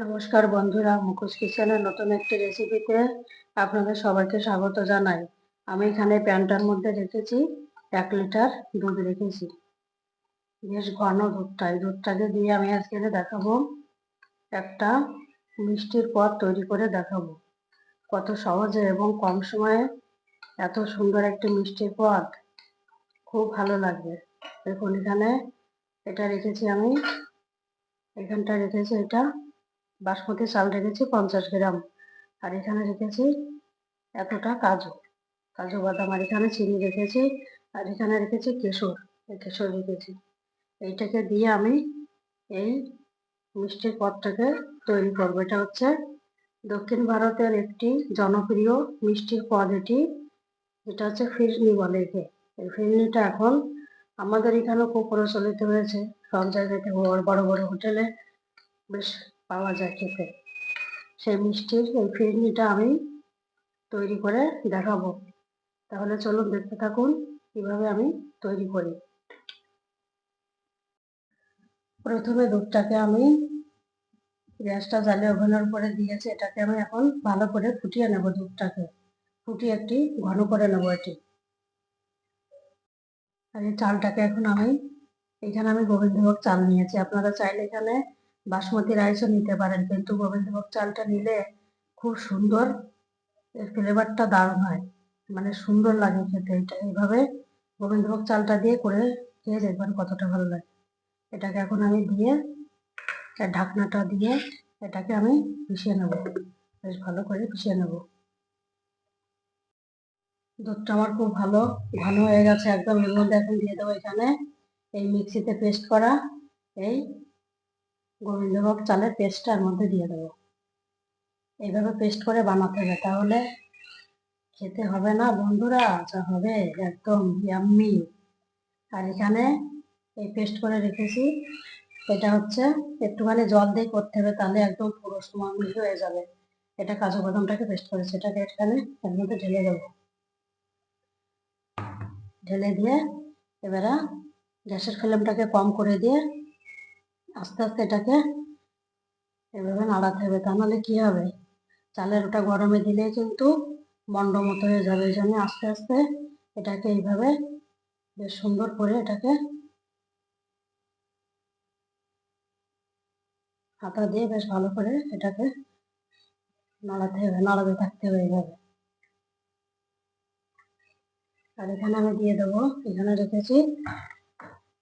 নমস্কার বন্ধুরা মুখোশ কিচেনের নতুন একটি রেসিপিতে আপনাদের সবাইকে স্বাগত জানাই। আমি এখানে প্যানটার মধ্যে রেখেছি এক লিটার দুধ রেখেছি। বেশ ঘন দুধটা, এই দুধটাকে দিয়ে আমি আজকে দেখাবো, একটা মিষ্টির পদ তৈরি করে দেখাবো। কত সহজে এবং কম সময়ে এত সুন্দর একটি মিষ্টির পদ, খুব ভালো লাগবে। দেখুন এখানে এটা রেখেছি আমি, এখানটা রেখেছি এটা বাসমতি চাল রেখেছি পঞ্চাশ গ্রাম। আর এখানে রেখেছি এতটা কাজু। কাজু, বাদাম আর এখানে চিনি রেখেছি। আর এখানে রেখেছি কেশর। এই কেশর রেখেছি। এইটাকে দিয়ে আমি এই মিষ্টির পদটাকে তৈরি করব। এটা হচ্ছে দক্ষিণ ভারতের একটি জনপ্রিয় মিষ্টির পদ এটি এটা হচ্ছে ফিরনি বলে একে। এই ফিরনিটা এখন আমাদের এখানেও খুব প্রচলিত হয়েছে। সব জায়গাতে বড় বড় বড় হোটেলে বেশ পাওয়া যায় খেতে। সেই মিষ্টির এই ফিরনিটা আমি তৈরি করে দেখাবো। তাহলে চলুন দেখতে থাকুন কীভাবে আমি তৈরি করি। প্রথমে দুধটাকে আমি গ্যাসটা জ্বালিয়ে ওভেনের উপরে দিয়েছি, এটাকে আমি এখন ভালো করে ফুটিয়ে নেব দুধটাকে। ফুটিয়ে একটি ঘন করে নেব এটি। আর এই চালটাকে এখন আমি, এখানে আমি গোবিন্দভোগ চাল নিয়েছি। আপনারা চাইলে এখানে বাসমতি রাইসও নিতে পারেন, কিন্তু গোবিন্দভোগ চালটা নিলে খুব সুন্দর। এর ফ্লেভারটা দারুণ হয় মানে সুন্দর লাগে খেতে এটা। এইভাবে গোবিন্দভোগ চালটা দিয়ে করে খেয়ে দেখবেন কতটা ভালো লাগে। এটাকে এখন আমি দিয়ে ঢাকনাটা দিয়ে এটাকে আমি পিষিয়ে নেব। বেশ ভালো করে পিষিয়ে নেব। দুধটা আমার খুব ভালো ঘন হয়ে গেছে একদম। এর মধ্যে এখন দিয়ে দেবো এখানে এই মিক্সিতে পেস্ট করা এই গোবিন্দভোগ চালের পেস্টটা এর মধ্যে দিয়ে দেবো। এইভাবে পেস্ট করে বানাতে হবে, তাহলে খেতে হবে না বন্ধুরা, যা হবে একদম ইয়াম্মি আর এখানে এই পেস্ট করে রেখেছি, এটা হচ্ছে একটুখানি জল দিয়ে করতে হবে, তাহলে একদম পুরো সময় হয়ে যাবে। এটা কাজু বাদামটাকে পেস্ট করেছি এটাকে এখানে এর মধ্যে ঢেলে দেবো। ঢেলে দিয়ে এবারে গ্যাসের ফ্লেমটাকে কম করে দিয়ে আস্তে আস্তে এটাকে এভাবে নাড়াতে হবে, তা নাহলে কী হবে? চালের ওটা গরমে দিলে কিন্তু মন্ড মতো হয়ে যাবে। এই জন্য আস্তে আস্তে এটাকে এইভাবে বেশ সুন্দর করে এটাকে হাতা দিয়ে বেশ ভালো করে এটাকে নাড়াতে হবে, নাড়াতে থাকতে হবে এইভাবে। আর এখানে আমি দিয়ে দেবো, এখানে রেখেছি,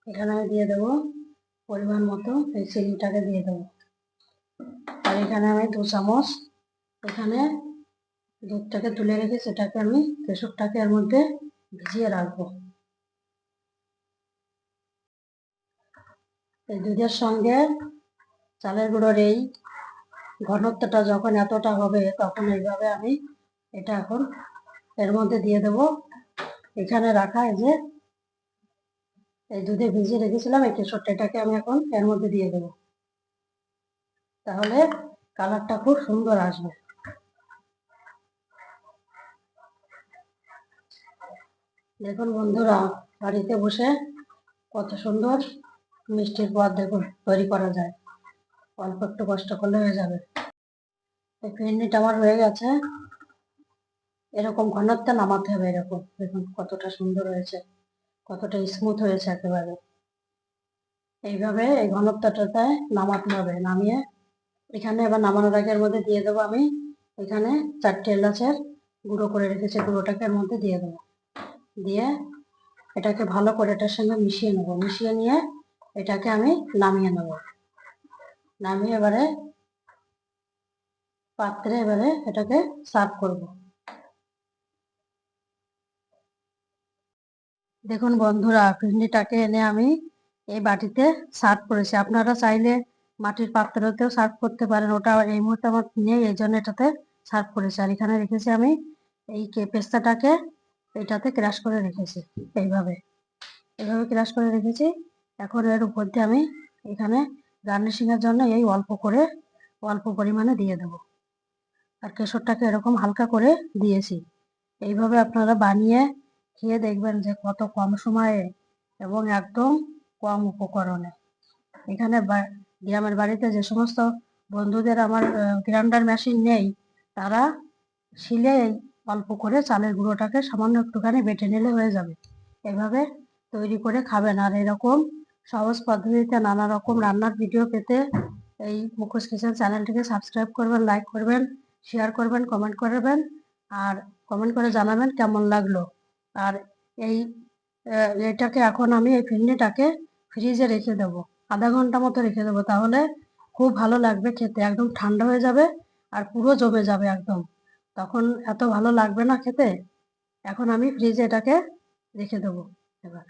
এখানে আমি দিয়ে দেবো পরিমাণ মতো এই চিনিটাকে দিয়ে দেবো। আর এখানে আমি দু চামচ, এখানে দুধটাকে তুলে রেখে সেটাকে আমি কেশরটাকে এর মধ্যে ভিজিয়ে রাখব। এই দুধের সঙ্গে চালের গুঁড়োর এই ঘনত্বটা যখন এতটা হবে, তখন এইভাবে আমি এটা এখন এর মধ্যে দিয়ে দেব। এখানে রাখা এই যে এই দুধে ভিজিয়ে রেখেছিলাম, এই কেশরটা এটাকে আমি এখন এর মধ্যে দিয়ে দেব। তাহলে কালারটা খুব সুন্দর আসবে। দেখুন বন্ধুরা বাড়িতে বসে কত সুন্দর মিষ্টির পদ দেখুন, তৈরি করা যায়। অল্প একটু কষ্ট করলে হয়ে যাবে। এই ফিরনিটা আমার হয়ে গেছে। এরকম ঘনত্ব নামাতে হবে এরকম। দেখুন কতটা সুন্দর হয়েছে। কতটা স্মুথ হয়েছে একেবারে। এইভাবে এই ঘনত্বটাতে নামাতে হবে, নামিয়ে এখানে এবার নামানোর আগের মধ্যে দিয়ে দেবো আমি, এখানে চারটে এলাচের গুঁড়ো করে রেখেছি, গুঁড়োটাকে এর মধ্যে দিয়ে দেবো। দিয়ে এটাকে ভালো করে এটার সঙ্গে মিশিয়ে নেব, মিশিয়ে নিয়ে এটাকে আমি নামিয়ে নেব। নামিয়ে এবারে পাত্রে এবারে এটাকে সার্ভ করব। দেখুন বন্ধুরা ফিরনিটাকে এনে আমি এই বাটিতে সার্ভ করেছি। আপনারা চাইলে মাটির পাত্রতেও সার্ভ করতে পারেন। ওটা এই মুহূর্তে আমার নেই এই জন্য এটাতে সার্ভ করেছি। আর এখানে রেখেছি আমি এই পেস্তাটাকে, এটাতে ক্রাশ করে রেখেছি এইভাবে। এইভাবে ক্রাশ করে রেখেছি। এখন এর উপর দিয়ে আমি এখানে গার্নিশিং এর জন্য এই অল্প করে, অল্প পরিমাণে দিয়ে দেব। আর কেশরটাকে এরকম হালকা করে দিয়েছি। এইভাবে আপনারা বানিয়ে খেয়ে দেখবেন যে কত কম সময়ে এবং একদম কম উপকরণে। এখানে গ্রামের বাড়িতে যে সমস্ত বন্ধুদের আমার গ্রাইন্ডার মেশিন নেই, তারা শিলে অল্প করে চালের গুঁড়োটাকে সামান্য একটুখানি বেটে নিলে হয়ে যাবে। এভাবে তৈরি করে খাবেন। আর এরকম সহজ পদ্ধতিতে নানা রকম রান্নার ভিডিও পেতে এই মুখোশ কিচেন চ্যানেলটিকে সাবস্ক্রাইব করবেন, লাইক করবেন, শেয়ার করবেন, কমেন্ট করবেন, আর কমেন্ট করে জানাবেন কেমন লাগল। আর এই এটাকে এখন আমি এই ফিরনিটাকে ফ্রিজে রেখে দেব। আধা ঘণ্টা মতো রেখে দেবো তাহলে খুব ভালো লাগবে খেতে, একদম ঠান্ডা হয়ে যাবে আর পুরো জমে যাবে একদম। তখন এত ভালো লাগবে না খেতে। এখন আমি ফ্রিজে এটাকে রেখে দেবো এবার।